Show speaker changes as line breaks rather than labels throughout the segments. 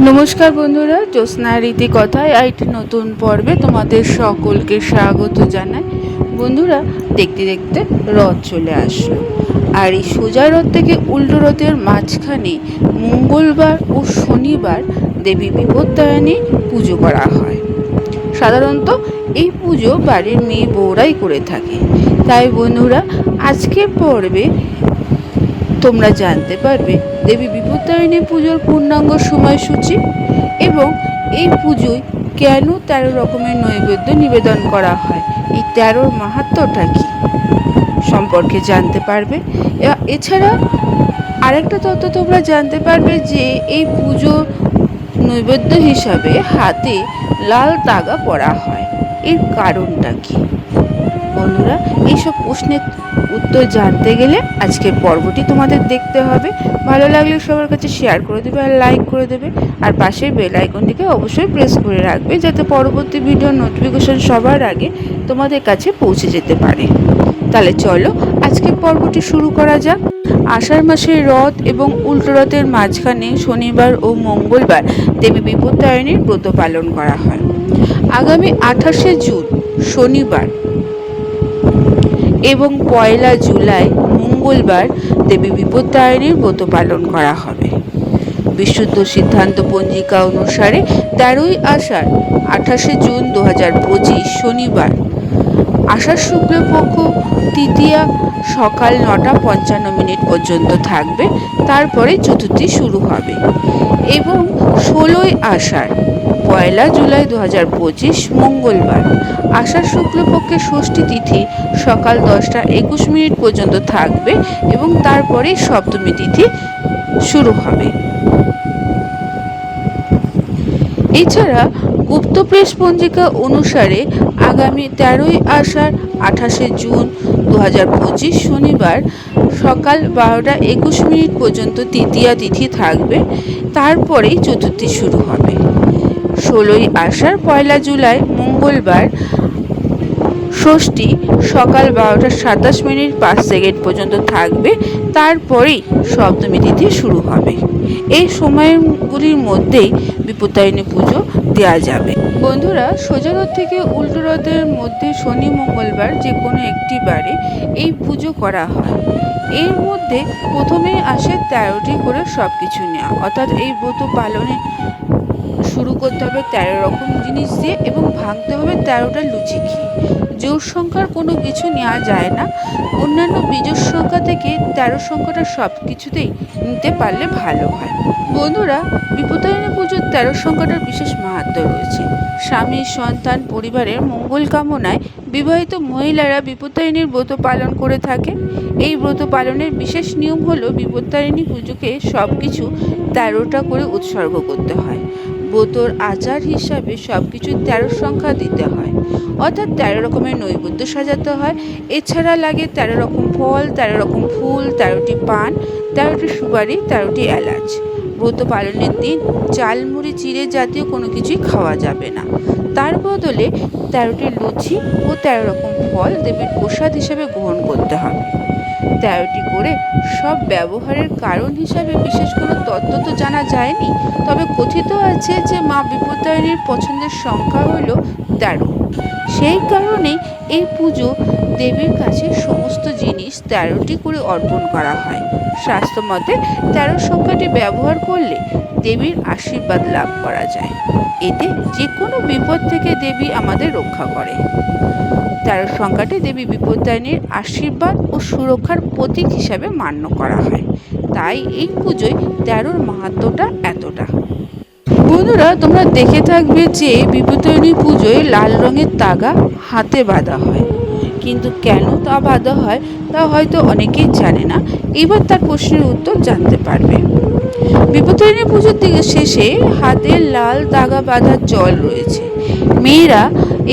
নমস্কার বন্ধুরা, জ্যোৎস্না রীতি কথায় একটি নতুন পর্বে তোমাদের সকলকে স্বাগত জানাই। বন্ধুরা, দেখতে দেখতে রথ চলে আসলো। আর এই সোজা রথ থেকে উল্টো রথের মাঝখানে মঙ্গলবার ও শনিবার দেবী বিপত্তায়নী পুজো করা হয়। সাধারণত এই পুজো বাড়ির মেয়ে বউরাই করে থাকে। তাই বন্ধুরা, আজকের পর্বে তোমরা জানতে পারবে দেবী বিপত্তারিণী পুজোর পূর্ণাঙ্গ সময়সূচি এবং এই পুজোয় কেন তেরো রকমের নৈবেদ্য নিবেদন করা হয়? এই তেরোর মাহাত্ম্যটা কী? সম্পর্কে জানতে পারবে। এছাড়া আরেকটা তথ্য তোমরা জানতে পারবে যে এই পুজো নৈবেদ্য হিসাবে হাতে লাল তাগা পরা হয়। এর কারণটা কি? বন্ধুরা, এইসব প্রশ্নের উত্তর জানতে গেলে আজকের পর্বটি তোমাদের দেখতে হবে। ভালো লাগলে সবার কাছে শেয়ার করে দেবে আর লাইক করে দেবে। আর পাশের বেল আইকনটিকে অবশ্যই প্রেস করে রাখবে যাতে পরবর্তী ভিডিওর নোটিফিকেশন সবার আগে তোমাদের কাছে পৌঁছে যেতে পারে। তাহলে চলো আজকের পর্বটি শুরু করা যাক। আষাঢ় মাসের রথ এবং উল্টো রথের মাঝখানে শনিবার ও মঙ্গলবার দেবী বিপত্তায়নীর ব্রত পালন করা হয়। আগামী আঠাশে জুন, শনিবার এবং পয়লা জুলাই, মঙ্গলবার দেবী বিপত্তায়নের ব্রত পালন করা হবে। বিশুদ্ধ সিদ্ধান্ত পঞ্জিকা অনুসারে তেরোই আষাঢ় আঠাশে জুন দু হাজার পঁচিশ শনিবার আষাঢ় শুক্লপক্ষ তৃতীয়া সকাল নটা পঞ্চান্ন মিনিট পর্যন্ত থাকবে। তারপরে চতুর্থী শুরু হবে। এবং ষোলোই আষাঢ়, পয়লা জুলাই দু হাজার পঁচিশ মঙ্গলবার। আষাঢ় শুক্লপক্ষের ষষ্ঠী তিথি সকাল দশটা একুশ মিনিট পর্যন্ত থাকবে এবং তারপরে সপ্তমী তিথি শুরু হবে। এছাড়া গুপ্তপ্রেস পঞ্জিকা অনুসারে আগামী তেরোই আষাঢ়, আঠাশে জুন দু হাজার পঁচিশ শনিবার সকাল বারোটা একুশ মিনিট পর্যন্ত তৃতীয়া তিথি থাকবে। তারপরেই চতুর্থী শুরু হবে। ষোলোই আষাঢ়, পয়লা জুলাই, মঙ্গলবার ষষ্ঠী সকাল বারোটা সাতাশ মিনিট পাঁচ সেকেন্ড পর্যন্ত থাকবে। তারপরেই সপ্তমী তিথি শুরু হবে। এই সময়গুলির মধ্যেই বিপত্তায়নী পুজো দেওয়া যাবে। বন্ধুরা, সোজা রথ থেকে উল্টো রথের মধ্যে শনি মঙ্গলবার যে কোনো একটি বারে এই পুজো করা হয়। এর মধ্যে প্রথমেই আসে তেরোটি করে সব কিছু নেওয়া। অর্থাৎ এই ব্রত পালনে শুরু করতে হবে তেরো রকম জিনিস দিয়ে এবং ভাঙতে হবে তেরোটা লুচি খেয়ে। জোর সংখ্যার কোনো কিছু নেওয়া যায় না। অন্যান্য বীজোর সংখ্যা থেকে তেরো সংখ্যাটা সব কিছুতেই নিতে পারলে ভালো হয়। বন্ধুরা বিপদায়নী পুজোর তেরো সংখ্যাটার বিশেষ মাহাত্ম্য রয়েছে। স্বামী, সন্তান, পরিবারের মঙ্গল কামনায় বিবাহিত মহিলারা বিপত্তারিণীর ব্রত পালন করে থাকে। এই ব্রত পালনের বিশেষ নিয়ম হলো বিপত্তারিণী পুজোকে সব কিছু তেরোটা করে উৎসর্গ করতে হয়। ব্রতর আচার হিসাবে সব কিছু তেরো সংখ্যা দিতে হয়। অর্থাৎ তেরো রকমের নৈবেদ্য সাজাতে হয়। এছাড়া লাগে তেরো রকম ফল, তেরো রকম ফুল, তেরোটি পান, তেরোটি সুপারি, তেরোটি এলাচ। ব্রত পালনের দিন চাল মুড়ি চিড়ে জাতীয় কোনো কিছুই খাওয়া যাবে না। তার বদলে তেরোটি লুচি ও তেরো রকম ফল দেবীর প্রসাদ হিসেবে গ্রহণ করতে হবে। তেরোটি করে সব ব্যবহারের কারণ হিসাবে বিশেষ কোনো তত্ত্ব তো জানা যায়নি। তবে কথিত আছে যে মা বিপত্তারিণীর পছন্দের সংখ্যা হলো তেরো। সেই কারণেই এই পুজো দেবীর কাছে সমস্ত জিনিস তেরোটি করে অর্পণ করা হয়। শাস্ত্রমতে তেরো সংখ্যাটি ব্যবহার করলে দেবীর আশীর্বাদ লাভ করা যায়। এতে যে কোনো বিপদ থেকে দেবী আমাদের রক্ষা করে। তেরো সংখ্যাটি দেবী বিপত্তারিণীর আশীর্বাদ ও সুরক্ষার প্রতীক হিসাবে মান্য করা হয়। তাই এই পুজোয় তেরোর মাহাত্মটা এতটা। বন্ধুরা, তোমরা দেখে থাকবে যে বিপত্তারিণী পুজোয় লাল রঙের তাগা হাতে বাঁধা হয়। কিন্তু কেন তা বাঁধা হয়, তা হয়তো অনেকেই জানে না। এবার তার প্রশ্নের উত্তর জানতে পারবে। বিপত্তারিণী পুজোর দিকে শেষে হাতে লাল দাগা বাঁধা জল রয়েছে। মেয়েরা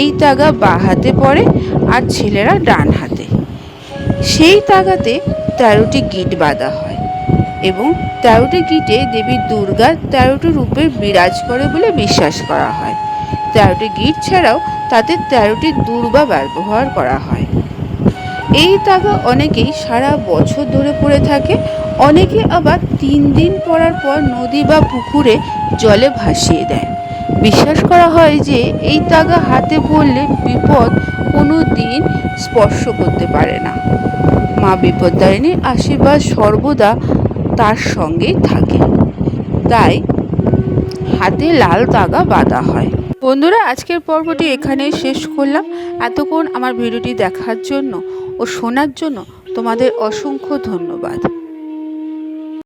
এই তাগা বা হাতে পড়ে আর ছেলেরা ডান হাতে। সেই তাগাতে তেরোটি গিট বাঁধা হয়। এবং তেরোটি গিটে দেবী দুর্গা তেরোটি রূপে বিরাজ করে বলে বিশ্বাস করা হয়। তেরোটি গিট ছাড়াও তাতে তেরোটি দুর্বা ব্যবহার করা হয়। এই তাগা অনেকেই সারা বছর ধরে পড়ে থাকে, অনেকে আবার তিন দিন পরার পর নদী বা পুকুরে জলে ভাসিয়ে দেয়। বিশ্বাস করা হয় যে এই তাগা হাতে পড়লে বিপদ কোনো দিন স্পর্শ করতে পারে না। মা বিপদদারিণীর আশীর্বাদ সর্বদা তার সঙ্গেই থাকে। তাই হাতে লাল দাগা বাঁধা হয়। বন্ধুরা, আজকের পর্বটি এখানেই শেষ করলাম। এতক্ষণ আমার ভিডিওটি দেখার জন্য ও শোনার জন্য তোমাদের অসংখ্য ধন্যবাদ।